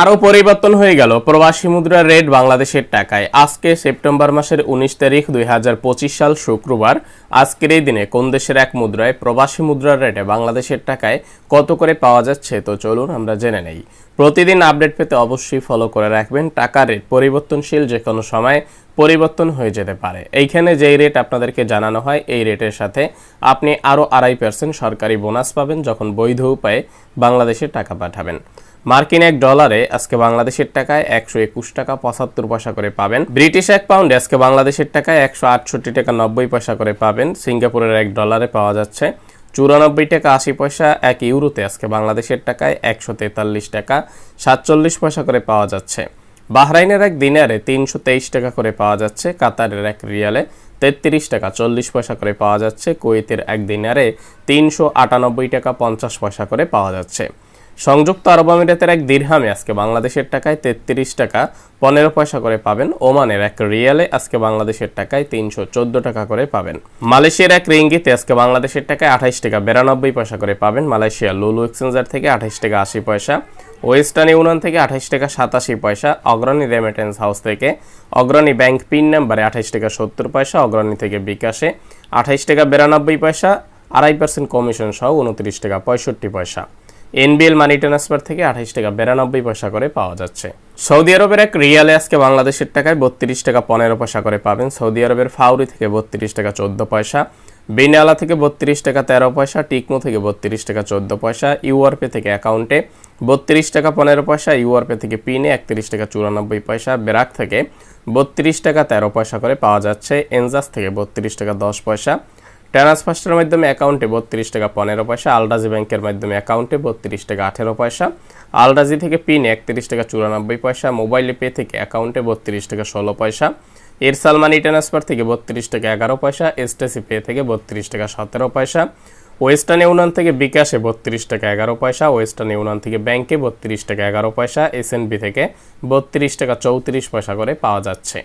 আরও পরিবর্তন হয়ে গেল প্রবাসী মুদ্রার রেট বাংলাদেশের টাকায়। আজকে সেপ্টেম্বর মাসের উনিশ তারিখ দুই হাজার পঁচিশ সাল শুক্রবার। আজকের এই দিনে কোন দেশের এক মুদ্রায় প্রবাসী মুদ্রার রেটে বাংলাদেশের টাকায় কত করে পাওয়া যাচ্ছে? তো চলুন আমরা জেনে নেই। প্রতিদিন আপডেট পেতে অবশ্যই ফলো করে রাখবেন। টাকার রেট পরিবর্তনশীল যে কোনো সময় পরিবর্তন হয়ে যেতে পারে। এইখানে যেই রেট আপনাদেরকে জানানো হয়, এই রেটের সাথে আপনি আরও আড়াই পার্সেন্ট সরকারি বোনাস পাবেন যখন বৈধ উপায়ে বাংলাদেশে টাকা পাঠাবেন। মার্কিন এক ডলারে আজকে বাংলাদেশের টাকায় একশো একুশ টাকা পঁচাত্তর পয়সা করে পাবেন। ব্রিটিশ এক পাউন্ডে আজকে বাংলাদেশের টাকায় একশো আটষট্টি টাকা নব্বই পয়সা করে পাবেন। সিঙ্গাপুরের এক ডলারে পাওয়া যাচ্ছে চুরানব্বই টাকা আশি পয়সা। এক ইউরোতে আজকে বাংলাদেশের টাকায় একশো তেতাল্লিশ টাকা সাতচল্লিশ পয়সা করে পাওয়া যাচ্ছে। বাহরাইনের এক দিনারে তিনশো তেইশ টাকা করে পাওয়া যাচ্ছে। কাতারের এক রিয়ালে তেত্রিশ টাকা চল্লিশ পয়সা করে পাওয়া যাচ্ছে। কুয়েতের এক দিনারে তিনশো আটানব্বই টাকা পঞ্চাশ পয়সা করে পাওয়া যাচ্ছে। সংযুক্ত আরব আমিরাতের এক দিরহামে আজকে বাংলাদেশের টাকায় তেত্রিশ টাকা পনেরো পয়সা করে পাবেন। ওমানের এক রিয়ালে আজকে বাংলাদেশের টাকায় তিনশো চোদ্দ টাকা করে পাবেন। মালয়েশিয়ার এক রিঙ্গিতে আজকে বাংলাদেশের টাকায় আঠাইশ টাকা বিরানব্বই পয়সা করে পাবেন। মালয়েশিয়া লুলু এক্সচেঞ্জার থেকে আঠাইশ টাকা আশি পয়সা, ওয়েস্টার্ন ইউনিয়ন থেকে আঠাইশ টাকা সাতাশি পয়সা, অগ্রণী রেমিটেন্স হাউস থেকে অগ্রণী ব্যাংক পিন নাম্বারে আঠাইশ টাকা সত্তর পয়সা, অগ্রণী থেকে বিকাশে আঠাইশ টাকা বিরানব্বই পয়সা, আড়াই পার্সেন্ট কমিশন সহ উনত্রিশ টাকা পঁয়ষট্টি পয়সা। এনবিএল মানি ট্রান্সফার থেকে আঠাইশ টাকা বিরানব্বই পয়সা করে পাওয়া যাচ্ছে। সৌদি আরবের এক রিয়ালে আজকে বাংলাদেশের টাকায় বত্রিশ টাকা পনেরো পয়সা করে পাবেন। সৌদি আরবের ফাউরি থেকে বত্রিশ টাকা চোদ্দ পয়সা, বিনালা থেকে বত্রিশ টাকা তেরো পয়সা টিকমো থেকে বত্রিশ টাকা চোদ্দ পয়সা, ইউআরপে থেকে অ্যাকাউন্টে বত্রিশ টাকা পনেরো পয়সা, ইউআরপে থেকে পিনে একত্রিশ টাকা চুরানব্বই পয়সা, বেরাক থেকে বত্রিশ টাকা তেরো পয়সা করে পাওয়া যাচ্ছে, এনজাস থেকে বত্রিশ টাকা দশ পয়সা ট্রান্সফার্স্টের মাধ্যমে অ্যাকাউন্টে বত্রিশ টাকা পনেরো পয়সা আলডাজি ব্যাংকের মাধ্যমে অ্যাকাউন্টে বত্রিশ টাকা আঠেরো পয়সা আলডাজি থেকে পিন একত্রিশ টাকা চুরানব্বই পয়সা, মোবাইলে পে থেকে অ্যাকাউন্টে বত্রিশ টাকা ষোলো পয়সা, এরসাল মানি ট্রান্সফার থেকে বত্রিশ টাকা এগারো পয়সা, এসটিসি পে থেকে বত্রিশ টাকা সতেরো পয়সা, ওয়েস্টার্ন ইউনিয়ন থেকে বিকাশে বত্রিশ টাকা এগারো পয়সা, ওয়েস্টার্ন ইউনিয়ন থেকে ব্যাংকে বত্রিশ টাকা এগারো পয়সা, এসএনবি থেকে বত্রিশ টাকা চৌত্রিশ পয়সা করে পাওয়া যাচ্ছে।